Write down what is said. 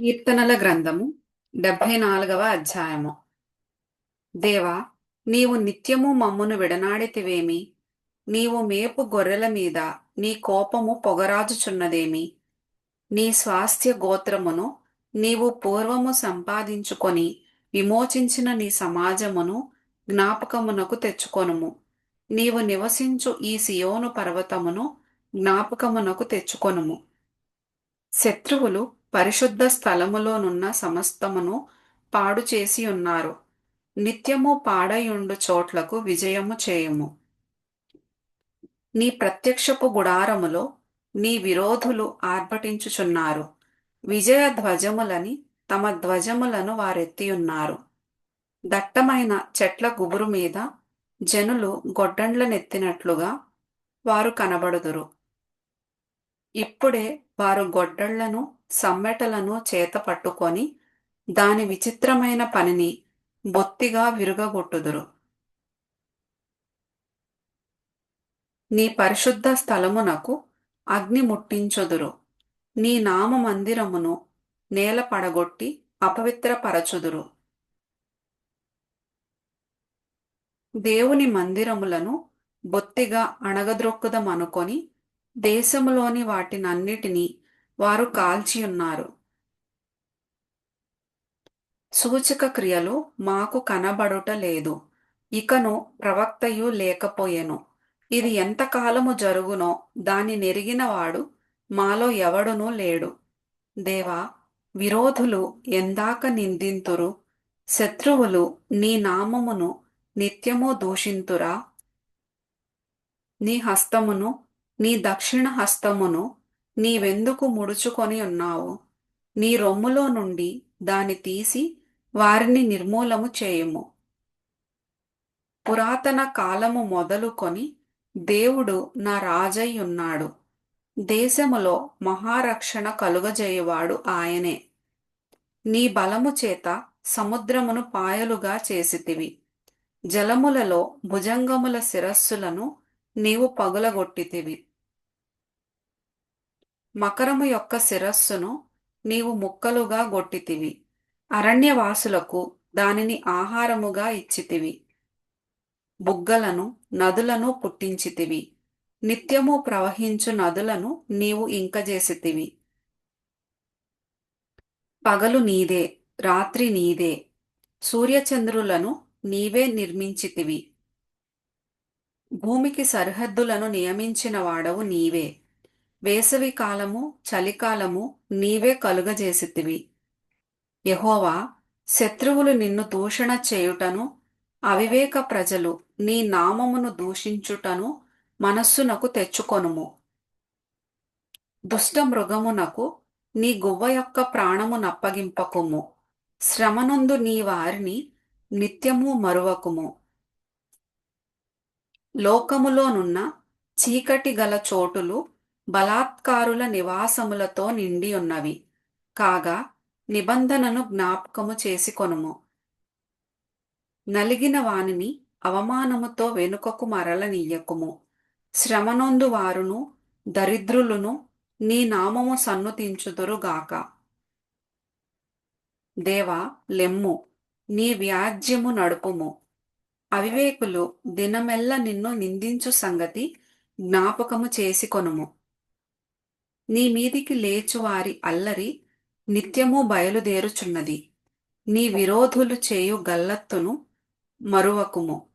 కీర్తనల గ్రంథము డెబ్భై నాలుగవ అధ్యాయము. దేవా నీవు నిత్యము మమ్మును విడనాడితివేమి? నీవు మేపు గొర్రెల మీద నీ కోపము పొగరాజుచున్నదేమి? నీ స్వాస్థ్య గోత్రమును నీవు పూర్వము సంపాదించుకొని విమోచించిన నీ సమాజమును జ్ఞాపకమునకు తెచ్చుకొనుము. నీవు నివసించు ఈ సియోను పర్వతమును జ్ఞాపకమునకు తెచ్చుకొనుము. శత్రువులు పరిశుద్ధ స్థలములోనున్న సమస్తమును పాడు చేసి ఉన్నారు. నిత్యము పాడయుండు చోట్లకు విజయము చేయము. నీ ప్రత్యక్షపు గుడారములో నీ విరోధులు ఆర్భటించుచున్నారు. విజయ ధ్వజములని తమ ధ్వజములను వారెత్తియున్నారు. దట్టమైన చెట్ల గుబురు మీద జనులు గొడ్డండ్లనెత్తినట్లుగా వారు కనబడుదురు. ఇప్పుడే వారు గొడ్డళ్ళను సమ్మెటలను చేత పట్టుకొని దాని విచిత్రమైన పనిని బొత్తిగా విరుగగొట్టుదురు. నీ పరిశుద్ధ స్థలమునకు అగ్ని ముట్టించుదురు. నీ నామ మందిరమును నేల పడగొట్టి అపవిత్రపరచుదురు. దేవుని మందిరములను బొత్తిగా అణగద్రొక్కుదమనుకొని దేశములోని వాటినన్నిటినీ వారు కాల్చియున్నారు సూచక క్రియలు మాకు కనబడుట లేదు. ఇకను ప్రవక్తయు లేకపోయెను. ఇది ఎంతకాలము జరుగునో దాని నెరిగినవాడు మాలో ఎవడునూ లేడు. దేవా విరోధులు ఎందాక నిందింతురు. శత్రువులు నీ నామమును నిత్యము దూషింతురా? నీ హస్తమును నీ దక్షిణ హస్తమును నీవెందుకు ముడుచుకొని ఉన్నావు? నీ రొమ్ములో నుండి దాని తీసి వారిని నిర్మూలము చేయుము. పురాతన కాలము మొదలుకొని దేవుడు నా రాజై ఉన్నాడు దేశములో మహారక్షణ కలుగజేయువాడు ఆయనే. నీ బలము చేత సముద్రమును పాయలుగా చేసితివి. జలములలో భుజంగముల శిరస్సులను నీవు పగులగొట్టితివి. మకరము యొక్క శిరస్సును నీవు ముక్కలుగా గొట్టితివి. అరణ్యవాసులకు దానిని ఆహారముగా ఇచ్చితివి. బుగ్గలను నదులను పుట్టించితివి. నిత్యము ప్రవహించు నదులను నీవు ఇంకజేసితివి. పగలు నీదే రాత్రి నీదే. సూర్యచంద్రులను నీవే నిర్మించితివి. భూమికి సరిహద్దులను నియమించిన వాడవు నీవే. వేసవి కాలము చలికాలము నీవే కలుగజేసితివి. యహోవా శత్రువులు నిన్ను దూషణ చేయుటను అవివేక ప్రజలు నీ నామమును దూషించుటను మనస్సునకు తెచ్చుకొనుము. దుష్ట మృగమునకు నీ గువ్వ యొక్క ప్రాణము నప్పగింపకుము. శ్రమనందు నీ వారిని నిత్యము మరువకుము. లోకములోనున్న చీకటి గల చోటులు బలాత్కారుల నివాసములతో నిండి ఉన్నవి. కాగా నిబంధనను జ్ఞాపకము చేసుకొనుము నలిగిన వానిని అవమానముతో వెనుకకు మరలనీయకుము. శ్రమనొందు వారును దరిద్రులును నీ నామము సన్నుతించుదురుగాక దేవా లెమ్ము నీ వ్యాజ్యము నడుపుము. అవివేకులు దినమెల్ల నిన్ను నిందించు సంగతి జ్ఞాపకము చేసుకొనుము నీ మీదికి లేచువారి అల్లరి నిత్యము బయలుదేరుచున్నది. నీ విరోధులు చేయు గల్లత్తును మరువకుము.